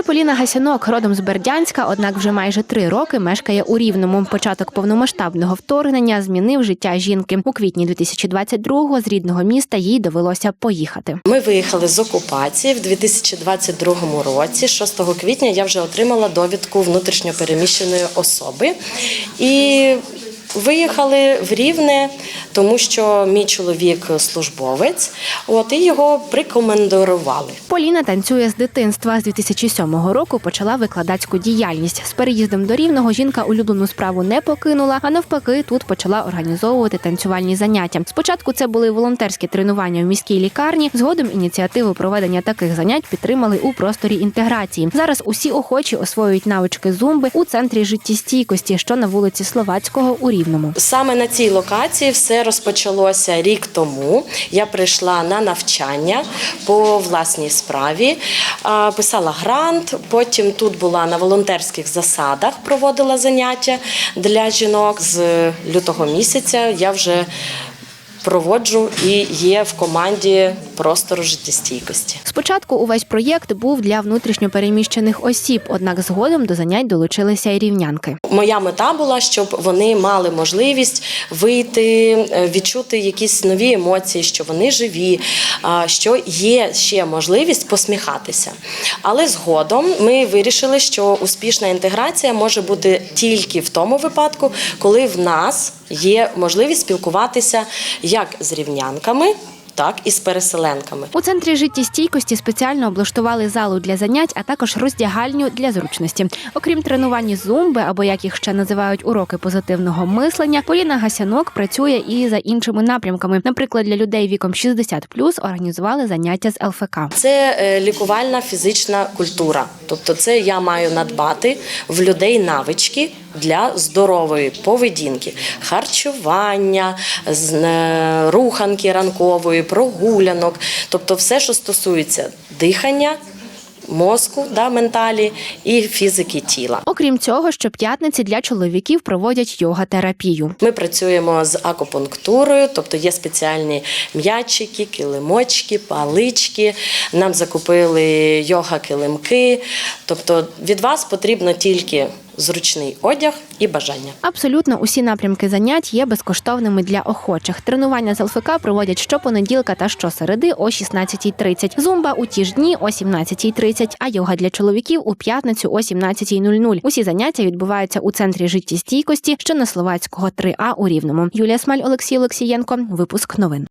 Це Поліна Гасянок, родом з Бердянська, однак вже майже три роки мешкає у Рівному. Початок повномасштабного вторгнення змінив життя жінки. У квітні 2022-го з рідного міста їй довелося поїхати. Ми виїхали з окупації в 2022 році. 6 квітня я вже отримала довідку внутрішньопереміщеної особи і виїхали в Рівне, тому що мій чоловік службовець. От і його прикомендували. Поліна танцює з дитинства. З 2007 року почала викладацьку діяльність. З переїздом до Рівного жінка улюблену справу не покинула, а навпаки, тут почала організовувати танцювальні заняття. Спочатку це були волонтерські тренування в міській лікарні. Згодом ініціативу проведення таких занять підтримали у просторі інтеграції. Зараз усі охочі освоюють навички зумби у центрі життєстійкості, що на вулиці Словацького у Рівному. Саме на цій локації все розпочалося рік тому. Я прийшла на навчання по власній справі, писала грант. Потім тут була на волонтерських засадах, проводила заняття для жінок з лютого місяця. Я вже проводжу і є в команді простору життєстійкості. Спочатку увесь проєкт був для внутрішньопереміщених осіб, однак згодом до занять долучилися й рівнянки. Моя мета була, щоб вони мали можливість вийти, е, відчути якісь нові емоції, що вони живі, що є ще можливість посміхатися. Але згодом ми вирішили, що успішна інтеграція може бути тільки в тому випадку, коли в нас є можливість спілкуватися як з рівнянками, так і з переселенками. У центрі життєстійкості спеціально облаштували залу для занять, а також роздягальню для зручності. Окрім тренувань зумби, або як їх ще називають уроки позитивного мислення, Поліна Гасянок працює і за іншими напрямками. Наприклад, для людей віком 60+, організували заняття з ЛФК. Це е, лікувальна фізична культура. Тобто, це я маю надбати в людей навички для здорової поведінки, харчування, е, руханки ранкової, прогулянок, тобто все, що стосується дихання, мозку, да, менталі і фізики тіла. Окрім цього, щоп'ятниці для чоловіків проводять йога-терапію. Ми працюємо з акупунктурою, тобто є спеціальні м'ячики, килимочки, палички. Нам закупили йога-килимки. Тобто від вас потрібно тільки зручний одяг і бажання. Абсолютно усі напрямки занять є безкоштовними для охочих. Тренування з ЛФК проводять щопонеділка та щосереди о 16.30. Зумба у ті ж дні о 17.30, а йога для чоловіків у п'ятницю о 17.00. Усі заняття відбуваються у центрі життєстійкості, що на Словацького 3А у Рівному. Юлія Смаль, Олексій Олексієнко. Випуск новин.